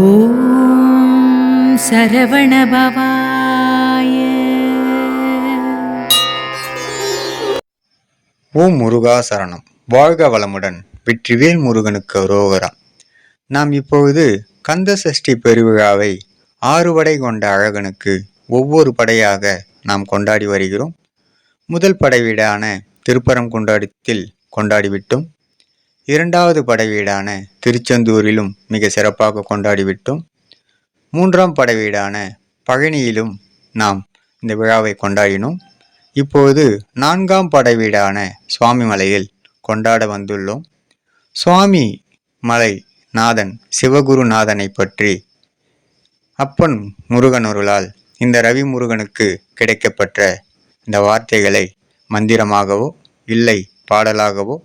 ஓம் சரவணபவாய ஓம் முருகா சரணம். வாழ்க வளமுடன். வெற்றிவேல் முருகனுக்கு ரோகரா. நாம் இப்பொழுது கந்த சஷ்டி பெருவிழாவை ஆறு படை கொண்ட அழகனுக்கு ஒவ்வொரு படையாக நாம் கொண்டாடி வருகிறோம். முதல் படை வீடான திருப்பரங்குன்றத்தில் கொண்டாடிவிட்டோம். இரண்டாவது படைவீடான திருச்செந்தூரிலும் மிக சிறப்பாக கொண்டாடிவிட்டோம். மூன்றாம் படைவீடான பழனியிலும் நாம் இந்த விழாவை கொண்டாடினோம். இப்போது நான்காம் படைவீடான சுவாமி மலையில் கொண்டாட வந்துள்ளோம். சுவாமி மலை நாதன் சிவகுருநாதனை பற்றி அப்பன் முருகனொருளால் இந்த ரவி முருகனுக்கு கிடைக்கப்பெற்ற இந்த வார்த்தைகளை மந்திரமாகவோ இல்லை பாடலாகவோ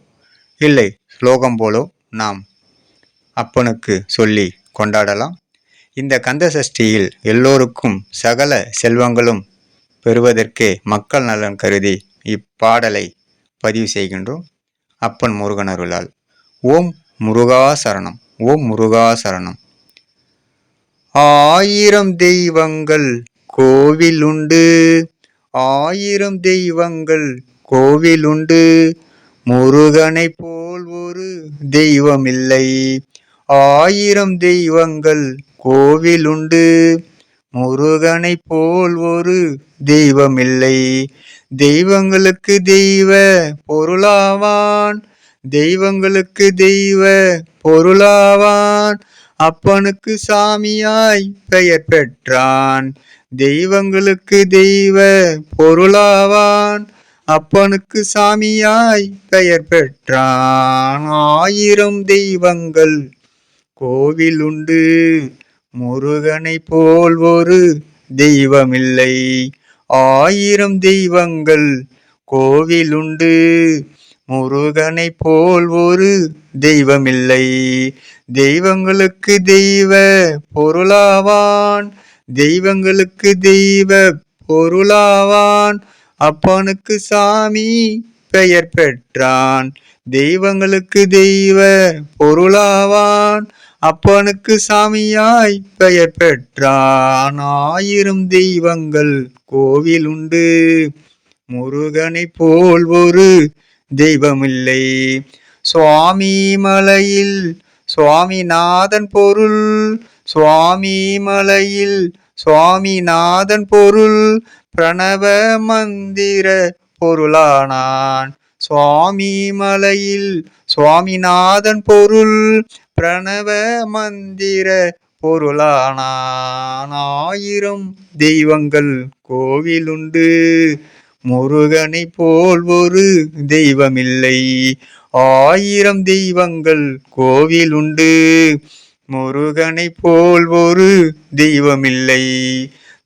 இல்லை ஸ்லோகம் போலோ நாம் அப்பனுக்கு சொல்லி கொண்டாடலாம். இந்த கந்த சஷ்டியில் எல்லோருக்கும் சகல செல்வங்களும் பெறுவதற்கே மக்கள் நலன் கருதி இப்பாடலை பதிவு செய்கின்றோம். அப்பன் முருகனருளால் ஓம் முருகா சரணம். ஓம் முருகா சரணம். ஆயிரம் தெய்வங்கள் கோவில் உண்டு ஆயிரம் தெய்வங்கள் கோவில் உண்டு முருகனை போல் ஒரு தெய்வமில்லை. ஆயிரம் தெய்வங்கள் கோவில் உண்டு முருகனை போல் ஒரு தெய்வமில்லை. தெய்வங்களுக்கு தெய்வ பொருளாவான். தெய்வங்களுக்கு தெய்வ பொருளாவான். அப்பனுக்கு சாமியாய் பெயர் பெற்றான். தெய்வங்களுக்கு தெய்வ பொருளாவான். அப்பனுக்கு சாமியாய் பெயர் பெற்றான். ஆயிரம் தெய்வங்கள் கோவில் உண்டு. முருகனை போல் ஒரு தெய்வமில்லை. ஆயிரம் தெய்வங்கள் கோவில் உண்டு. முருகனை போல் ஒரு தெய்வமில்லை. தெய்வங்களுக்கு தெய்வ பொருளாவான். தெய்வங்களுக்கு தெய்வ பொருளாவான். அப்பனுக்கு சாமி பெயர் பெற்றான். தெய்வங்களுக்கு தெய்வ பொருளாவான். அப்பனுக்கு சாமியாய் பெயர் பெற்றான். ஆயிரம் தெய்வங்கள் கோவில் உண்டு. முருகனை போல் ஒரு தெய்வமில்லை. சுவாமி மலையில் சுவாமிநாதன் பொருள். சுவாமி மலையில் சுவாமிநாதன் பொருள் பிரணவ மந்திர பொருளானான். சுவாமி மலையில் சுவாமிநாதன் பொருள் பிரணவ மந்திர பொருளானான். ஆயிரம் தெய்வங்கள் கோவிலுண்டு முருகனை போல் ஒரு தெய்வமில்லை. ஆயிரம் தெய்வங்கள் கோவிலுண்டு முருகனை போல் ஒரு தெய்வமில்லை.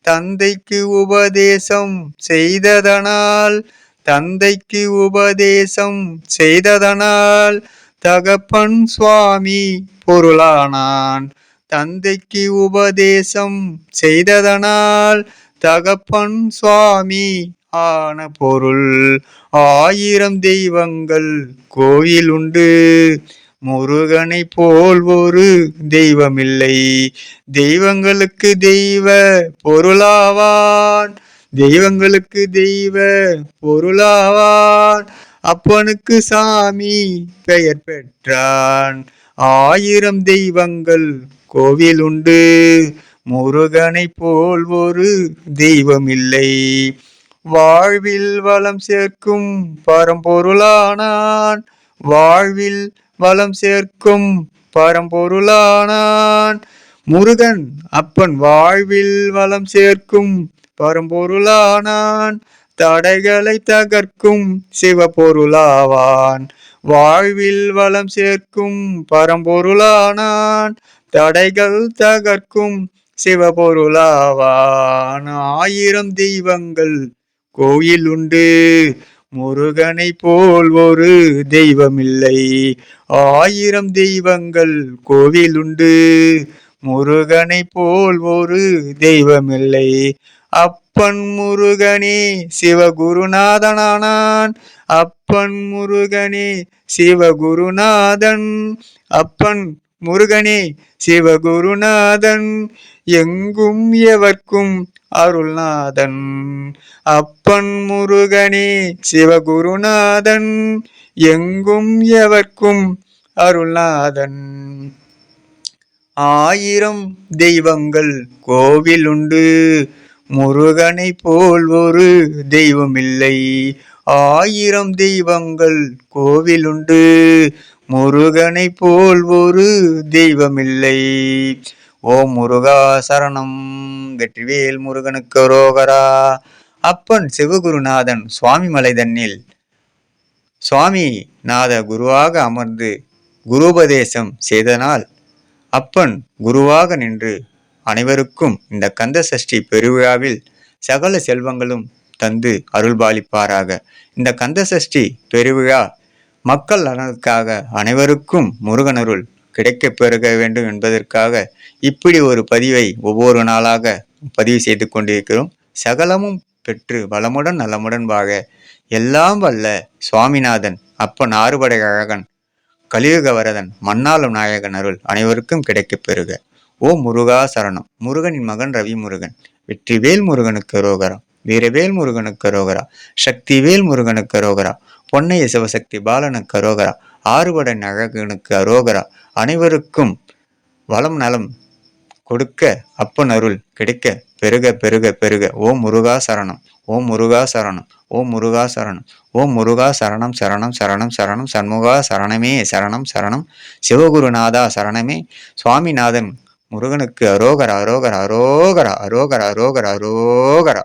தந்தைக்கு உபதேசம் செய்ததனால் தந்தைக்கு உபதேசம் செய்ததனால் தகப்பன் சுவாமி பொருளானான். தந்தைக்கு உபதேசம் செய்ததனால் தகப்பன் சுவாமி ஆன பொருள். ஆயிரம் தெய்வங்கள் கோயில் உண்டு முருகனை போல் ஒரு தெய்வமில்லை. தெய்வங்களுக்கு தெய்வ பொருளாவான். தெய்வங்களுக்கு தெய்வ பொருளாவான். அப்பனுக்கு சாமி பெயர் பெற்றான். ஆயிரம் தெய்வங்கள் கோவில் உண்டு. முருகனை போல் ஒரு தெய்வமில்லை. வாழ்வில் வளம் சேர்க்கும் பரம்பொருளானான். வாழ்வில் வளம் சேர்க்கும் பரம்பொருளானான். முருகன் அப்பன் வாழ்வில் வளம் சேர்க்கும் பரம்பொருளானான். தடைகளை தகர்க்கும் சிவபொருளாவான். வாழ்வில் வளம் சேர்க்கும் பரம்பொருளானான். தடைகள் தகர்க்கும் சிவபொருளாவான். ஆயிரம் தெய்வங்கள் கோயில் உண்டு முருகனை போல் ஒரு தெய்வமில்லை. ஆயிரம் தெய்வங்கள் கோவில் உண்டு முருகனை போல் ஒரு தெய்வமில்லை. அப்பன் முருகனே சிவகுருநாதனானான். அப்பன் முருகனே சிவகுருநாதன். அப்பன் முருகனே சிவகுருநாதன் எங்கும் எவர்க்கும் அருள்நாதன். அப்பன் முருகனே சிவகுருநாதன் எங்கும் எவர்க்கும் அருள்நாதன். ஆயிரம் தெய்வங்கள் கோவிலுண்டு முருகனை போல் ஒரு தெய்வமில்லை. ஆயிரம் தெய்வங்கள் கோவிலுண்டு முருகனை போல் ஒரு தெய்வமில்லை. ஓ முருகா சரணம் வெற்றிவேல் முருகனுக்கு ரோகரா அப்பன் சிவகுருநாதன் சுவாமி தன்னில். சுவாமி நாத குருவாக அமர்ந்து குருபதேசம் செய்தனால் அப்பன் குருவாக நின்று அனைவருக்கும் இந்த கந்த சஷ்டி பெருவிழாவில் சகல செல்வங்களும் தந்து அருள்பாலிப்பாராக. இந்த கந்த சஷ்டி பெருவிழா மக்கள் நலனுக்காக அனைவருக்கும் முருகனருள் கிடைக்கப் பெருக வேண்டும் என்பதற்காக இப்படி ஒரு பதிவை ஒவ்வொரு நாளாக பதிவு செய்து கொண்டிருக்கிறோம். சகலமும் பெற்று வளமுடன் நலமுடன் வாழ எல்லாம் வல்ல சுவாமிநாதன் அப்பன் ஆறுபடை அழகன் கலியுக வரதன் நாயகன் அருள் அனைவருக்கும் கிடைக்கப் பெறுக ஓ முருகா சரணம். முருகனின் மகன் ரவி முருகன் வெற்றிவேல் முருகனுக்கு ரோகரா வீரவேல் முருகனுக்கு ரோகரா சக்திவேல் முருகனுக்கு ரோகரா பொன்னைய சிவசக்தி பாலனுக்கு அரோகரா ஆறுபடன் அழகனுக்கு அரோகரா அனைவருக்கும் வளம் நலம் கொடுக்க அப்பன் அருள் கிடைக்க பெருக பெருக பெருக. ஓம் முருகா சரணம் ஓம் முருகா சரணம் ஓம் முருகா சரணம் ஓம் முருகா சரணம் சரணம் சரணம் சரணம். சண்முகா சரணமே சரணம் சரணம். சிவகுருநாதா சரணமே சுவாமிநாதன் முருகனுக்கு அரோகர அரோகர அரோகரா அரோகர அரோகர அரோகரா.